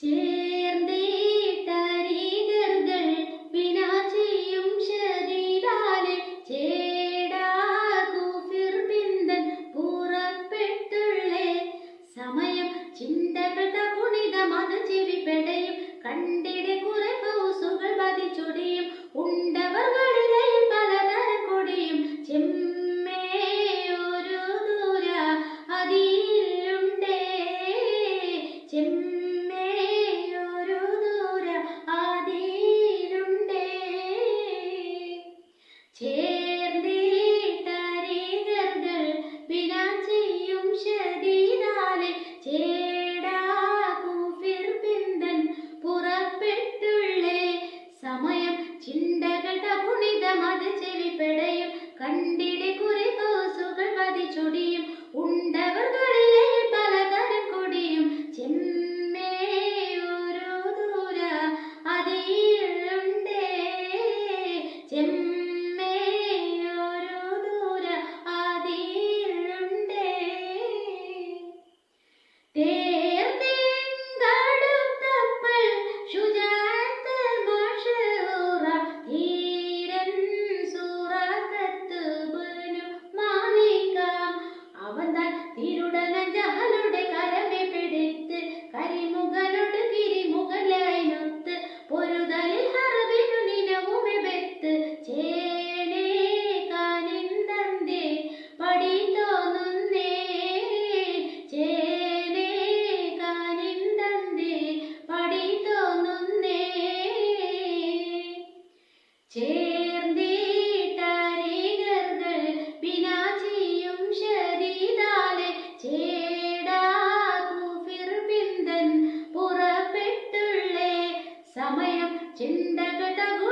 ചേർന്നിട്ടരികർകൾ സമയം ചിന്തകൾ തകുണിതമത് ചെവിപ്പെടയും സമയം ചിന്തകട പുണിതമത് ചെവിപ്പെടയും കണ്ടി കഞ്ചാലുടെ കരമെ പിടിച്ച് കരിമുകളോട് കിരിമുകളായിനൊത്ത് പൊരുതലിൽ ഹറബിനു നിലവുമെ ചേ സമയം